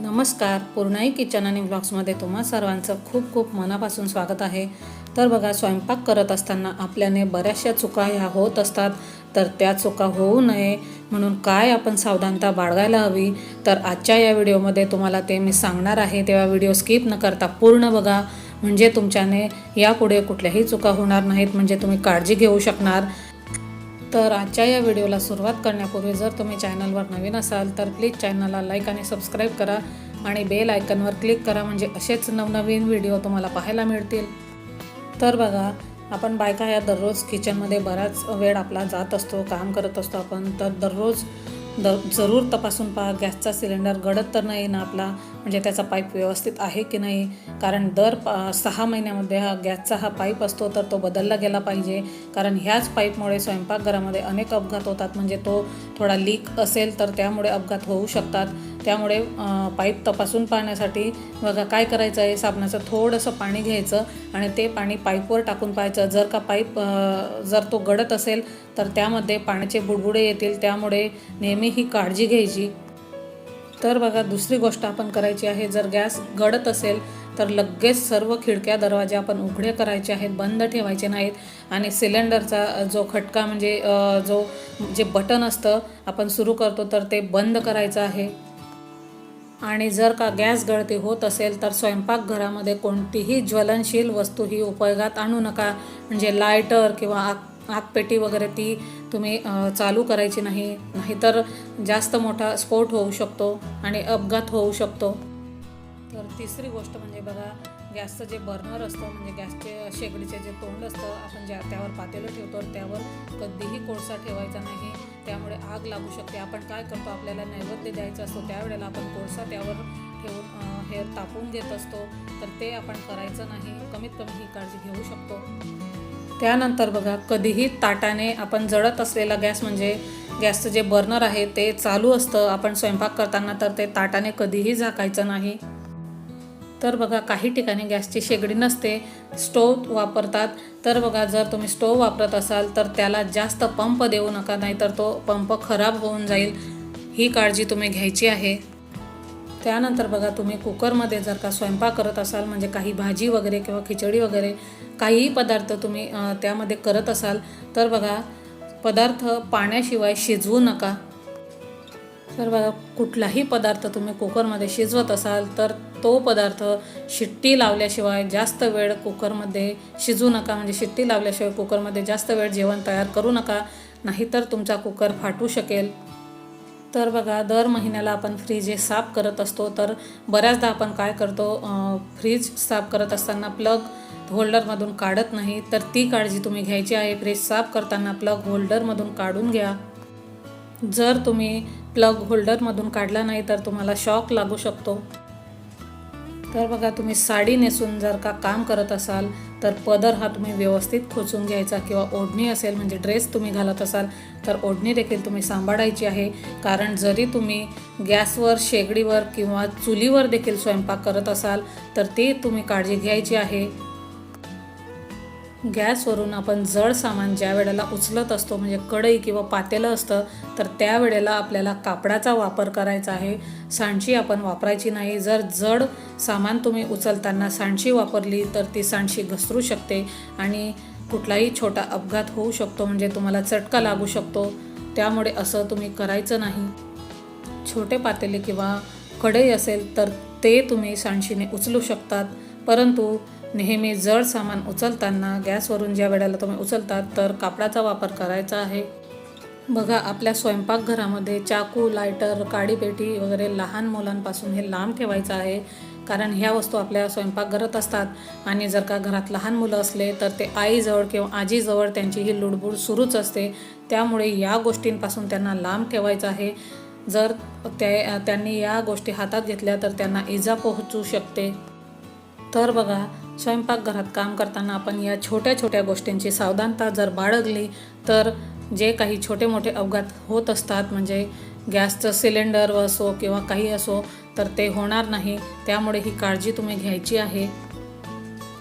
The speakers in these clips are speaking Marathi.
नमस्कार. पूर्णाई किचन आणि ब्लॉग्समध्ये तुम्हा सर्वांचं खूप खूप मनापासून स्वागत आहे. तर बघा स्वयंपाक करत असताना आपल्याने बऱ्याचशा चुका ह्या होत असतात. तर त्या चुका होऊ नये म्हणून काय आपण सावधानता बाळगायला हवी? तर आजच्या या व्हिडिओमध्ये तुम्हाला ते मी सांगणार आहे. तेव्हा व्हिडिओ स्किप न करता पूर्ण बघा. म्हणजे तुमच्याने यापुढे कुठल्याही चुका होणार नाहीत. म्हणजे तुम्ही काळजी घेऊ शकणार. तर आजच्या या व्हिडिओला सुरुवात करण्यापूर्वी जर तुम्ही चॅनलवर नवीन असाल तर प्लीज चॅनलला लाईक आणि सबस्क्राईब करा आणि बेल आयकनवर क्लिक करा म्हणजे असेच नवनवीन व्हिडिओ तुम्हाला पाहायला मिळतील. तर बघा आपण बायका ह्या दररोज किचनमध्ये बराच वेळ आपला जात असतो काम करत असतो आपण. तर दररोज द जरूर तपासून पहा. गॅसचा सिलेंडर गडत तर नाही ना आपला म्हणजे त्याचा पाईप व्यवस्थित आहे की नाही? कारण दर पा सहा महिन्यामध्ये हा गॅसचा हा पाईप असतो तर तो बदलला गेला पाहिजे. कारण ह्याच पाईपमुळे स्वयंपाकघरामध्ये अनेक अपघात होतात. म्हणजे तो थोडा लीक असेल तर त्यामुळे अपघात होऊ शकतात. त्यामुळे पाईप तपासून पाहण्यासाठी बघा काय करायचं आहे साबणाचं थोडंसं पाणी घ्यायचं आणि ते पाणी पाईपवर टाकून पाहायचं. जर का पाईप जर तो गडत असेल तर त्यामध्ये पाण्याचे बुडबुडे येतील. त्यामुळे नेहमी ही काळजी घ्यायची. तर बघा दुसरी गोष्ट आपण करायची आहे जर गॅस गडत असेल तर लगेच सर्व खिडक्या दरवाजे आपण उघडे करायचे आहेत बंद ठेवायचे नाहीत. आणि सिलेंडरचा जो खटका म्हणजे जो जे बटन असतं आपण सुरू करतो तर ते बंद करायचं आहे. आणि जर का गॅस गळती होत असेल तर स्वयंपाकघरामध्ये कोणतीही ज्वलनशील वस्तू ही उपयोगात आणू नका. म्हणजे लायटर किंवा आग आगपेटी वगैरे ती तुम्ही चालू करायची नाही नाहीतर जास्त मोठा स्फोट होऊ शकतो आणि अपघात होऊ शकतो. तर तिसरी गोष्ट म्हणजे बघा गॅसचं जे बर्नर असतं म्हणजे गॅसचे शेगडीचे जे तोंड असतं आपण ज्या त्यावर पातेलं ठेवतो त्यावर कधीही कोळसा ठेवायचा नाही. त्यामुळे आग लागू शकते. आपण काय करतो? आपल्याला नैवेद्य द्यायचा असतो. त्यावेळेला आपण कोळसा त्यावर ठेवून हे तापून घेत असतो. तर ते आपण करायचं नाही. कमीत कमी ही काळजी घेऊ शकतो. त्यानंतर बघा कधीही ताटाने आपण जळत असलेला गॅस म्हणजे गॅसचं जे बर्नर आहे ते चालू असतं. आपण स्वयंपाक करताना तर ते ताटाने कधीही झाकायचं नाही. तर बघा काही ठिकाणी गॅसची शेगडी नसते. स्टोव वापरतात. तर बघा जर तुम्ही स्टोव वापरत असाल तर त्याला जास्त पंप देऊ नका नाहीतर तो पंप खराब होऊन जाईल. ही काळजी तुम्ही घ्यायची आहे. त्यानंतर बघा तुम्ही कुकरमध्ये जर का स्वयंपाक करत असाल म्हणजे काही भाजी वगैरे किंवा खिचडी वगैरे काहीही पदार्थ तुम्ही त्यामध्ये करत असाल तर बघा पदार्थ पाण्याशिवाय शिजवू नका. तर बघा कुठलाही पदार्थ तुम्ही कुकरमध्ये शिजवत असाल तर तो पदार्थ शिट्टी लावल्याशिवाय जास्त वेळ कुकरमध्ये शिजू नका. म्हणजे शिट्टी लावल्याशिवाय कुकरमध्ये जास्त वेळ जेवण तयार करू नका. नाहीतर तुमचा कुकर फाटू शकेल. तर बघा दर महिन्याला आपण फ्रीज हे साफ करत असतो. तर बऱ्याचदा आपण काय करतो फ्रीज साफ करत असताना प्लग होल्डरमधून काढत नाही. तर ती काळजी तुम्ही घ्यायची आहे. फ्रीज साफ करताना प्लग होल्डरमधून काढून घ्या. जर तुम्ही प्लग होल्डरमधून काढला नाही तर तुम्हाला शॉक लागू शकतो. तर बघा तुम्ही साडी नेसून जर का काम करत असाल तर पदर हा तुम्ही व्यवस्थित खोचून घ्यायचा किंवा ओढणी असेल म्हणजे ड्रेस तुम्ही घालत असाल तर ओढणी देखील तुम्ही सांभाळायची आहे. कारण जरी तुम्ही गॅसवर शेगडीवर किंवा चुलीवर देखील स्वयंपाक करत असाल तर ते तुम्ही काळजी घ्यायची आहे. गॅसवरून आपण जड सामान ज्या वेळेला उचलत असतो म्हणजे कढई किंवा पातेलं असतं तर त्यावेळेला आपल्याला कापडाचा वापर करायचा आहे. सांडशी आपण वापरायची नाही. जर जड सामान तुम्ही उचलताना सांडशी वापरली तर ती सांडशी घसरू शकते आणि कुठलाही छोटा अपघात होऊ शकतो म्हणजे तुम्हाला चटका लागू शकतो. त्यामुळे असं तुम्ही करायचं नाही. छोटे पातेले किंवा कढई असेल तर ते तुम्ही सांडशीने उचलू शकतात. परंतु नेहमी जड सामान उचलताना गॅसवरून ज्या वेळेला तुम्ही उचलतात तर कापडाचा वापर करायचा आहे. बघा आपल्या स्वयंपाकघरामध्ये चाकू लायटर काडीपेटी वगैरे लहान मुलांपासून हे लांब ठेवायचं आहे. कारण ह्या वस्तू आपल्या स्वयंपाकघरात असतात आणि जर का घरात लहान मुलं असले तर ते आईजवळ किंवा आजीजवळ त्यांची ही लुडबुड सुरूच असते. त्यामुळे या गोष्टींपासून त्यांना लांब ठेवायचं आहे. जर त्या त्यांनी या गोष्टी हातात घेतल्या तर त्यांना इजा पोहोचू शकते. तर बघा स्वयंपाकघरात काम करताना आपण या छोट्या छोट्या गोष्टींची सावधानता जर बाळगली तर जे काही छोटे मोठे अपघात होत असतात म्हणजे गॅसचं सिलेंडर असो किंवा काही असो तर ते होणार नाही. त्यामुळे ही काळजी तुम्ही घ्यायची आहे.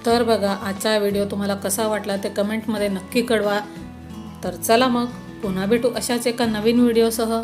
तर बघा आजचा व्हिडिओ तुम्हाला कसा वाटला ते कमेंटमध्ये नक्की कळवा. तर चला मग पुन्हा भेटू अशाच एका नवीन व्हिडिओसह.